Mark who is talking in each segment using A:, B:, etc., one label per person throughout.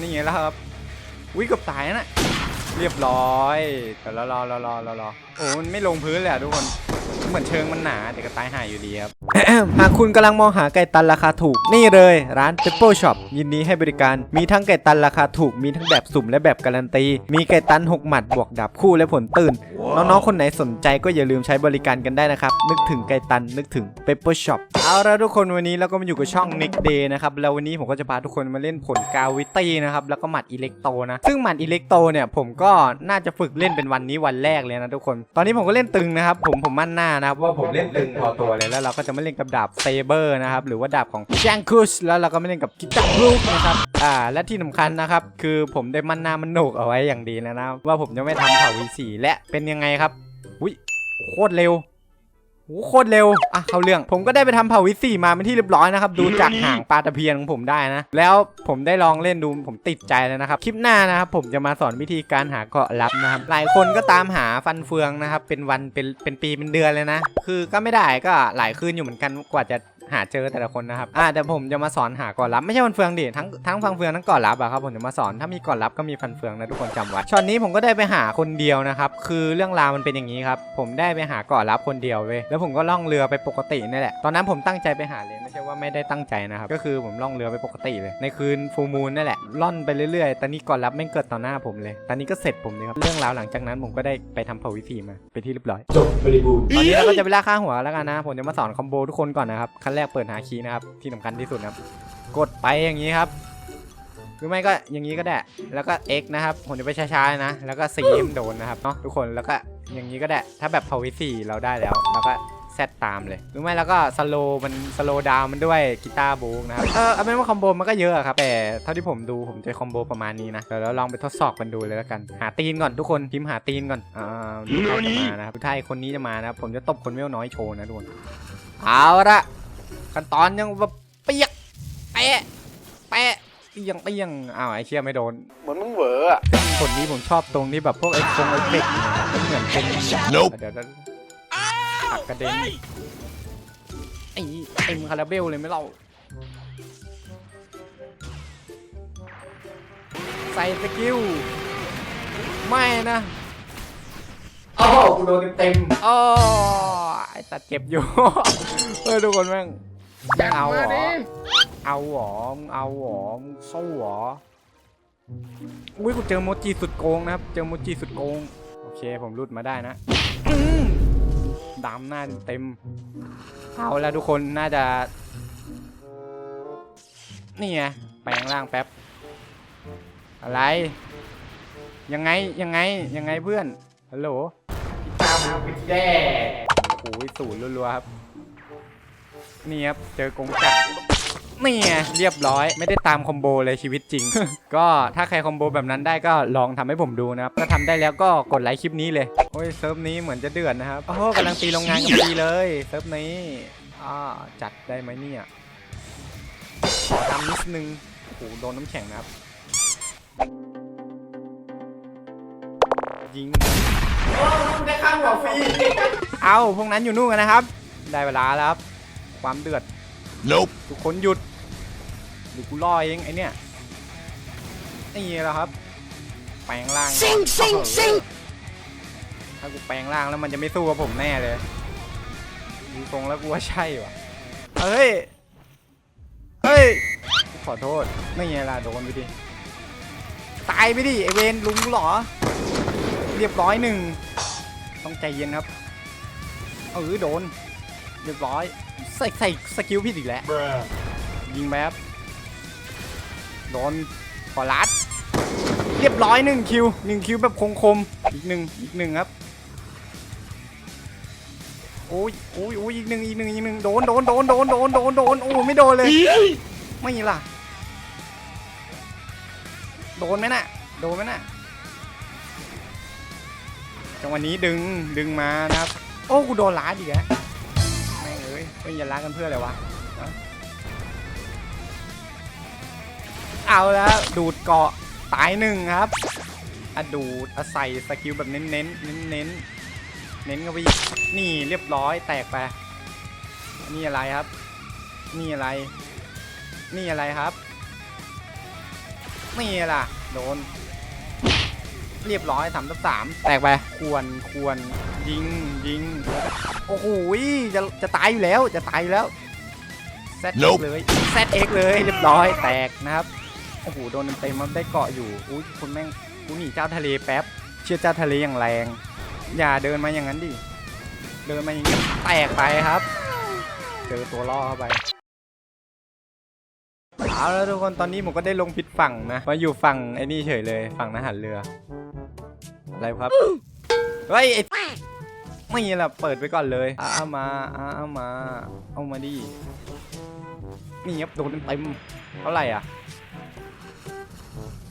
A: นี่ไงแล้วครับวิเกับตายนะเรียบร้อยแต่รอรอรอรอรอโอ้มันไม่ลงพื้นเลยอะทุกคน เหมือนเชิงมันหนาแต่ก็ตายหายอยู่ดีครับ หากคุณกำลังมองหาไก่ตันราคาถูก นี่เลยร้าน p e p p e r Shop ยินดีให้บริการมีทั้งไก่ตันราคาถูกมีทั้งแบบสุ่มและแบบการันตี มีไก่ตัน 6 หมัดบวกดับคู่และผลตื่น น้องๆ คนไหนสนใจก็อย่าลืมใช้บริการกันได้นะครับ นึกถึงไก่ตันนึกถึง p e p p e r Shop เอาละทุกคนวันนี้เราก็มาอยู่กับช่อง Nick Day นะครับแล้ววันนี้ผมก็จะพาทุกคนมาเล่นผลกาวิตี้นะครับแล้วก็หมัดอิเล็กโตนะซึ่งหมัดอิเล็กโตเนี่ยผมก็น่าจะฝึกเล่นเป็นวันนี้วันแรกเลยนะทุกคน ตอนนี้ผมก็เล่นตึงนะครับผมผมมั่นหน้านะครับว่าผมเล่นตึงพอตัวเลยแล้วเราก็จะไม่เล่นกับดาบเซเบอร์นะครับหรือว่าดาบของแชงคุชแล้วเราก็ไม่เล่นกับกิตาบลูกนะครับอ่าและที่สำคัญนะครับคือผมได้มั่นหน้ามันโหนกเอาไว้อย่างดีแล้วนะว่าผมจะไม่ทำเผ่าวีสีและเป็นยังไงครับอุ้ยโคตรเร็ว โหโคตรเร็ว อะ เข้าเรื่อง ผมก็ได้ไปทำเผาวิสีมาเป็นที่เรียบร้อยนะครับ ดูจากหางปลาตะเพียนของผมได้นะ แล้วผมได้ลองเล่นดู ผมติดใจแล้วนะครับ คลิปหน้านะครับ ผมจะมาสอนวิธีการหาเกาะลับนะครับ หลายคนก็ตามหาฟันเฟืองนะครับ เป็นวัน เป็น เป็นปี เป็นเดือนเลยนะ คือก็ไม่ได้ก็หลายคืนอยู่เหมือนกัน กว่าจะ หาเจอแต่ละคนนะครับ อ่าแต่ผมจะมาสอนหาเก่อนลับไม่ใช่ฟันเฟืองดิทั้งทั้งฟันเฟืองทั้งเก่อนลับอะครับผมจะมาสอนถ้ามีเก่อนลับก็มีฟันเฟืองนะทุกคนจำไว้ช็อตนี้ผมก็ได้ไปหาคนเดียวนะครับคือเรื่องราวมันเป็นอย่างนี้ครับผมได้ไปหาเก่อนลับคนเดียวเว้ยแล้วผมก็ล่องเรือไปปกตินี่แหละตอนนั้นผมตั้งใจไปหาเลยไม่ใช่ว่าไม่ได้ตั้งใจนะครับก็คือผมล่องเรือไปปกติเลย ในคืนฟูมูลนั่นแหละล่อนไปเรื่อยๆ ตอนนี้ก่อนลับไม่งเกิดต่อหน้าผมเลย ตอนนี้ก็เสร็จผมเลยครับเรื่องราวหลังจากนั้นผมก็ได้ไปทำเผ่าวิธีมาเป็นที่เรียบร้อย
B: จบบริบูรณ์
A: ตอนนี้เราก็จะไปล่าค่าหัวแล้วกันนะผมจะมาสอนคอมโบทุกคนก่อนนะครับขั้นแรกเปิดหาคีย์นะครับที่สำคัญที่สุดนะครับ กดไปอย่างนี้ครับหรือไม่ก็อย่างนี้ก็ได้ แล้วก็ X นะครับผมจะไปช้าๆนะ แล้วก็ซีมโดนนะครับเนาะทุกคนแล้วก็อย่างนี้ก็ได้ ถ้าแบบพาวิสี่เราได้แล้วแล้วก็แซดตามเลยหรือไม่แล้วก็สโลมันสโลดาวมันด้วยกีตาร์โบกนะครับเออเอาเป็นว่าคอมโบมันก็เยอะอะครับแต่เท่าที่ผมดูผมจะคอมโบประมาณนี้นะเดี๋ยวเราลองไปทดสอบกันดูเลยแล้วกัน หาตีนก่อนทุกคนพิมพ์หาตีนก่อนอ่าดูใครจะมานะครับถ้าไอ้คนนี้จะมานะครับผมจะตบคนเวลน้อยโชว์นะทุกคนเอาละ ขั้นตอนยังแบบเปียกแปะแปะเปียงเปียงอ้าวไอ้เชี่ยไม่โดน
B: เหมือนมึงเหวออะ
A: ซึ่งผลนี้ผมชอบตรงที่แบบพวกไอ้ฟงไอ้เฟกเนี่ยนะมันเหมือนเป็น
B: Nope
A: เดี๋ยวเดี๋ยวหักกระเด็นไอ้เอ็มคาราเบลเลยไหม่เราใส่สกิลไม่นะโอ้โหกูโดนเต็มๆอ๋อไอ้ตัดเจ็บอยู่เออทุกคนแม่ง แม่งเอาเหรอเอาเหรอมึงเอาเหรอมึงสู้เหรออุ้ยกูเจอโมจิสุดโกงนะครับ เจอโมจิสุดโกง โอเคผมรุดมาได้นะอื้อดำหน้าเต็มๆเอาแล้วทุกคนน่าจะ นี่ไงแปลงร่างแป๊บ อะไร ยังไงยังไงยังไงเพื่อน ฮัลโหลตามหาปิดแย่โอ้โหศูนย์รัวๆครับ นี่ครับ เจอกงจักรนี่ไงเรียบร้อยไม่ได้ตามคอมโบเลยชีวิตจริง ก็ถ้าใครคอมโบแบบนั้นได้ก็ลองทำให้ผมดูนะครับ ถ้าทำได้แล้วก็กดไลค์คลิปนี้เลย โอ้ยเซิร์ฟนี้เหมือนจะเดือดนะครับ โอ้โหกำลังตีโรงงานกันดีเลยเซิร์ฟนี้อ่าจัดได้ไหมเนี่ยขอทำนิดนึงโอ้โหโดนน้ำแข็งนะครับ ยิงได้ข้างหัวฟรี เอาพวกนั้นอยู่นู่นกันนะครับ ได้เวลาแล้วครับ ความเดือด
B: Nope
A: ทุกคนหยุดเดูกูล่อเองไอเนี่ยนี่แหละครับ แปลงร่างซิงซิงซิงถ้ากูแปลงร่างแล้วมันจะไม่สู้กับผมแน่เลยดูตรงแล้วกูว่าใช่ว่ะเฮ้ย เฮ้ย ขอโทษ ไม่ไงล่ะโดนไปดิ ตายไปดิไอเวนลุงเหรอ เรียบร้อยหนึ่ง ต้องใจเย็นครับ เออโดน เรียบร้อย ใส่ใส่สกิลผิดอีกแล้ว
B: Bruh
A: ยิงแบบโดนขอลัด เรียบร้อยหนึ่งคิวหนึ่งคิวแบบคมๆอีกหนึ่งอีกหนึ่งครับ โอ้ยโอ้ยโอ้ยอีกหนึ่งอีกหนึ่งอีกหนึ่งโดนโดนโดนโดนโดนโดนโดนโอ้ไม่โดนเลย ไม่ล่ะ โดนไหมน่ะ โดนไหมน่ะ จังหวะนี้ดึงดึงมานะครับ โอ้กูโดนล้าดอีกแล้วแม่ง เอ้ยเฮ้ยอย่าล้างกันเพื่ออะไรวะเอาแล้วดูดเกาะตายหนึ่งครับอะดูดอะใส่สกิลแบบเน้นเน้นเน้นเน้นเน้นเข้าไปอีนี่เรียบร้อยแตกไปนี่อะไรครับ นี่อะไร นี่อะไรครับนี่ล่ะ โดน เรียบร้อยสามทับสามแตกไป ควรควรยิงยิง โอ้โหจะจะตายอยู่แล้วจะตายอยู่แล้ว ZX
B: Nope
A: เลย ZX เลยเรียบร้อยแตกนะครับโอ้โหโดนเต็มๆมันได้เกาะอยู่อุ้ยคุณแม่งกูหนีเจ้าทะเลแป๊บ เชื่อเจ้าทะเลอย่างแรง อย่าเดินมาอย่างนั้นดิเดินมาอย่างนี้แตกไปครับ เจอตัวล่อเข้าไป เอาแล้วทุกคนตอนนี้ผมก็ได้ลงผิดฝั่งนะมาอยู่ฝั่งไอ้นี่เฉยเลยฝั่งทหารเรือ อะไรครับเฮ้ยไอ้ไม่งี้ละเปิดไปก่อนเลยอ้ามาอ้ามา เอามาดินี่ครับโดนเต็มเท่าไหร่อะ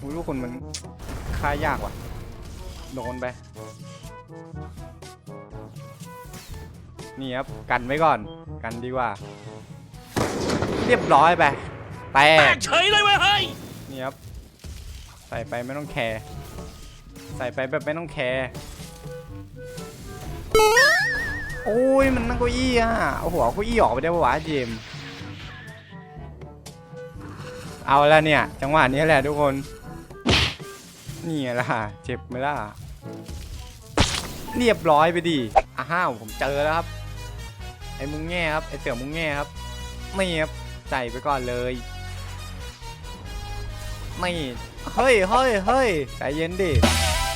A: อุ้ทุกคนมันค่ายากว่ะโดนไปนี่ครับกันไว้ก่อน กันดีกว่า เรียบร้อยไป แตก
C: เฉยเลยเว้ยเฮ้ย
A: นี่ครับใส่ไปไม่ต้องแคร์ใส่ไปแบบไม่ต้องแคร์โอ้ยมันนั่งเก้าอี้อะเอาหัวเก้าอี้ออกไปได้ปะวะเจมส์เอาแล้วเนี่ย จังหวะนี้แหละทุกคน นี่ไงล่ะ เจ็บไหมล่ะ เรียบร้อยไปดิอ้าวผมเจอแล้วครับ ไอ้มุงแง่ครับ ไอ้เสือมุงแง่ครับ ไม่ครับ ใส่ไปก่อนเลย ไม่เฮ้ยเฮ้ยเฮ้ยใจเย็นดิ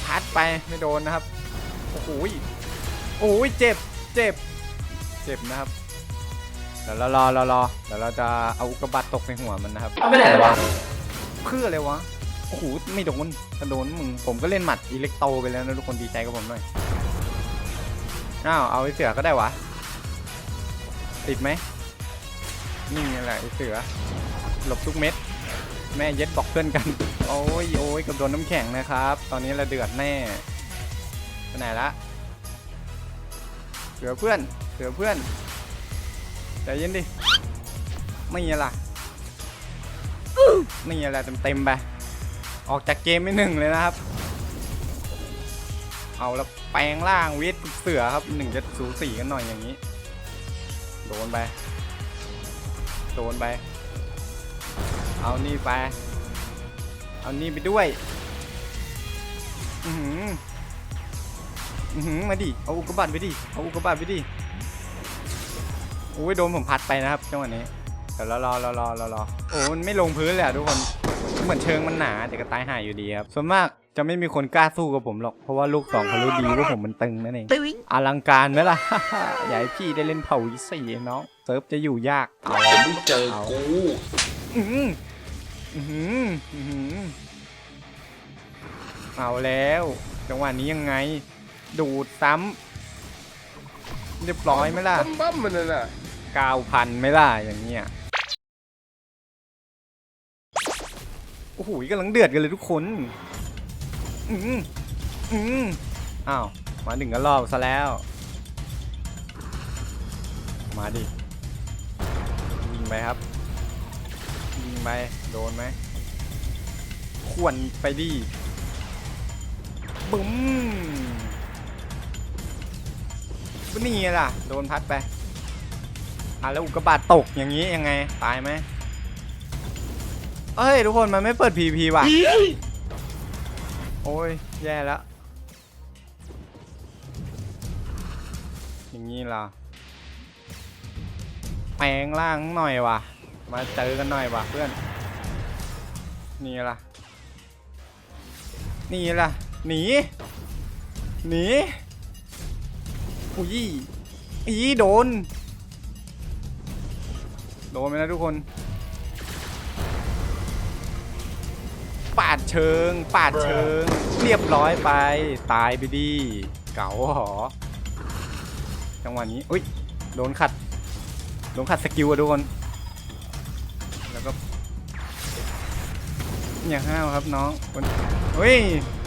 A: พัดไปไม่โดนนะครับ โอ้โหยโอ้ยเจ็บเจ็บ เจ็บนะครับ เดี๋ยวเรารอรอรอเดี๋ยวเราจะเอาอุกกาบาตตกในหัวมันนะครับ
B: ไม่ได้หรอวะ
A: เพื่ออะไรวะ โอ้โห ไม่โดนถ้าโดนมึง ผมก็เล่นหมัดอิเล็กโตไปแล้วนะทุกคนดีใจกับผมหน่อย อ้าว เอาไอ้เสือก็ได้วะ ติดไหมนี่ไงแหละไอ้เสือ หลบทุกเม็ด แม่เย็ดบอกเพื่อนกัน โอ้ยโอ้ยกับโดนน้ำแข็งนะครับ ตอนนี้เราเดือดแน่ไปไหนละเสือเพื่อนเสือเพื่อนใจเย็นดิไม่ไงล่ะนี่อะไรเต็มๆไปออกจากเกมไปหนึ่งเลยนะครับ เอาแล้วแปลงร่างเวทเสือครับหนึ่งจะสูสีกันหน่อยอย่างนี้ โดนไป โดนไป เอานี่ไป เอานี่ไปด้วย อือหือ อือหือ มาดิ เอาอุกกาบาตไปดิ เอาอุกกาบาตไปดิโอ้ยโดนผมพัดไปนะครับจังหวะนี้เดี๋ยวรอรอรอรอรอรอโอ้มันไม่ลงพื้นเลยอะทุกคน เหมือนเชิงมันหนาแต่ก็ตายหายอยู่ดีครับ ส่วนมากจะไม่มีคนกล้าสู้กับผมหรอก เพราะว่าลูกสองเขารู้ดีว่าผมมันตึงนั่นเองอลังการไหมล่ะ อย่าให้พี่ได้เล่นเผ่าวิสีน้อง เซิร์ฟจะอยู่ยากเอา
B: จะไม่เจอกู
A: อื้อหืออื้อหืออื้อหือเอาแล้ว จังหวะนี้ยังไง ดูดซ้ำเรียบร้อยไหมล่ะ
B: บั้มมันน่ะ
A: เก้าพันไหม่ล่ะอย่างเงี้ย โอ้โหกำลังเดือดกันเลยทุกคน อืมอืมอ้าว มาถึงกันรอบซะแล้ว มาดิ ยิงไปครับ ยิงไป โดนไหมขวนไปดิบึ้มนี่ไงล่ะ โดนพัดไปอะแล้วอุกกาบาตตกอย่างนี้ยังไง ตายไหมเอ้ย ทุกคนมันไม่เปิด PVP ว่ะ โอ้ย แย่แล้ว อย่างนี้ล่ะ แปลงร่างหน่อยว่ะ มาเจอกันหน่อยว่ะเพื่อน นี่ล่ะ นี่ล่ะ หนี หนีอุ้ยอีโดน โดนไปนะทุกคน ปาดเชิง ปาดเชิง เรียบร้อยไป ตายไปดิเก๋าหรอจังหวะนี้ อุ้ย โดนขัด โดนขัดสกิลอะทุกคน อย่าห้าวครับน้องเฮ้ย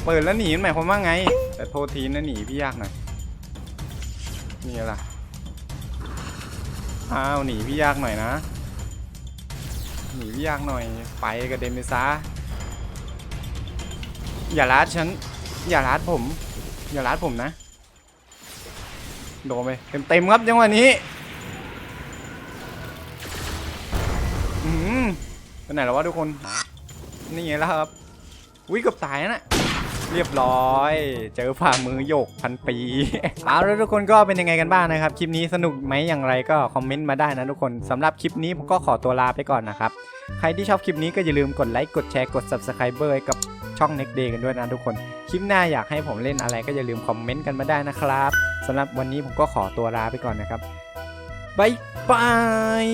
A: เปิดแล้วหนีมันหมายความว่าไง แต่โทษทีนะหนีพี่ยากหน่อยนี่ล่ะอ้าวหนีพี่ยากหน่อยนะ หนีพี่ยากหน่อย ไปกระเด็นไปซะอย่าลัดฉัน อย่าลัดผม อย่าลัดผมนะ โดนไปเต็มๆครับจังหวะนี้อืมไปไหนแล้ววะทุกคน นี่ไงแล้วครับวิเกับตายนะเรียบร้อย เจอฝ่ามือโยกพันปี เอาแล้วทุกคนก็เป็นยังไงกันบ้างนะครับ คลิปนี้สนุกไหมอย่างไรก็คอมเมนต์มาได้นะทุกคนสำหรับคลิปนี้ผมก็ขอตัวลาไปก่อนนะครับ ใครที่ชอบคลิปนี้ก็อย่าลืมกดไลค์กดแชร์กด subscribe ให้กับช่อง Next Day กันด้วยนะทุกคน คลิปหน้าอยากให้ผมเล่นอะไรก็อย่าลืมคอมเมนต์กันมาได้นะครับสำหรับวันนี้ผมก็ขอตัวลาไปก่อนนะครับบายบาย